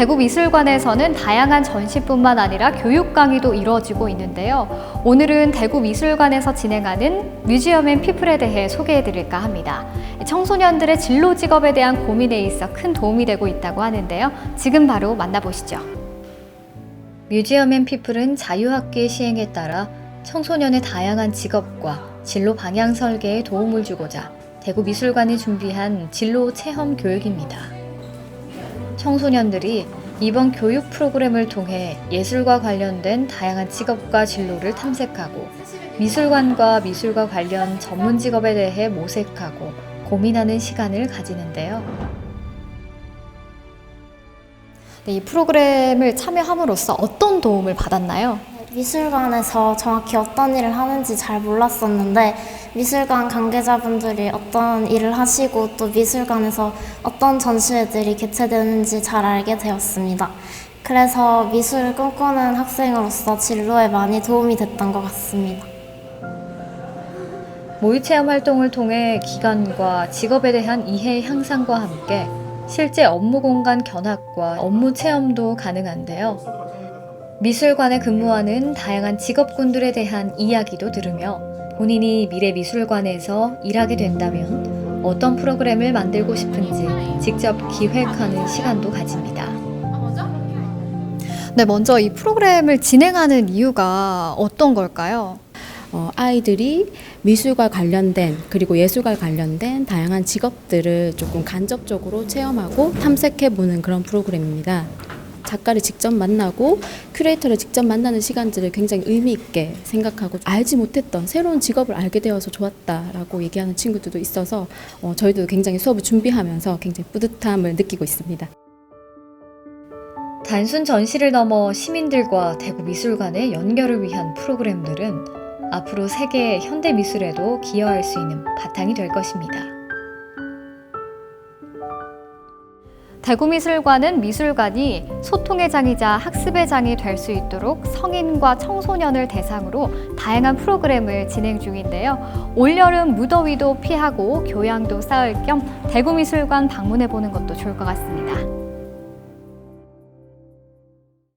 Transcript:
대구미술관에서는 다양한 전시뿐만 아니라 교육 강의도 이루어지고 있는데요. 오늘은 대구미술관에서 진행하는 뮤지엄 앤 피플에 대해 소개해 드릴까 합니다. 청소년들의 진로 직업에 대한 고민에 있어 큰 도움이 되고 있다고 하는데요. 지금 바로 만나보시죠. 뮤지엄 앤 피플은 자유학기의 시행에 따라 청소년의 다양한 직업과 진로 방향 설계에 도움을 주고자 대구미술관이 준비한 진로 체험 교육입니다. 청소년들이 이번 교육 프로그램을 통해 예술과 관련된 다양한 직업과 진로를 탐색하고 미술관과 미술과 관련 전문 직업에 대해 모색하고 고민하는 시간을 가지는데요. 네, 이 프로그램을 참여함으로써 어떤 도움을 받았나요? 미술관에서 정확히 어떤 일을 하는지 잘 몰랐었는데 미술관 관계자분들이 어떤 일을 하시고 또 미술관에서 어떤 전시회들이 개최되는지 잘 알게 되었습니다. 그래서 미술을 꿈꾸는 학생으로서 진로에 많이 도움이 됐던 것 같습니다. 모의 체험 활동을 통해 기관과 직업에 대한 이해 향상과 함께 실제 업무 공간 견학과 업무 체험도 가능한데요. 미술관에 근무하는 다양한 직업군들에 대한 이야기도 들으며 본인이 미래 미술관에서 일하게 된다면 어떤 프로그램을 만들고 싶은지 직접 기획하는 시간도 가집니다. 네, 먼저 이 프로그램을 진행하는 이유가 어떤 걸까요? 어, 아이들이 미술과 관련된 그리고 예술과 관련된 다양한 직업들을 조금 간접적으로 체험하고 탐색해 보는 그런 프로그램입니다. 작가를 직접 만나고 큐레이터를 직접 만나는 시간들을 굉장히 의미 있게 생각하고 알지 못했던 새로운 직업을 알게 되어서 좋았다라고 얘기하는 친구들도 있어서 어, 저희도 굉장히 수업을 준비하면서 굉장히 뿌듯함을 느끼고 있습니다. 단순 전시를 넘어 시민들과 대구 미술관의 연결을 위한 프로그램들은 앞으로 세계의 현대 미술에도 기여할 수 있는 바탕이 될 것입니다. 대구미술관은 미술관이 소통의 장이자 학습의 장이 될 수 있도록 성인과 청소년을 대상으로 다양한 프로그램을 진행 중인데요. 올여름 무더위도 피하고 교양도 쌓을 겸 대구미술관 방문해 보는 것도 좋을 것 같습니다.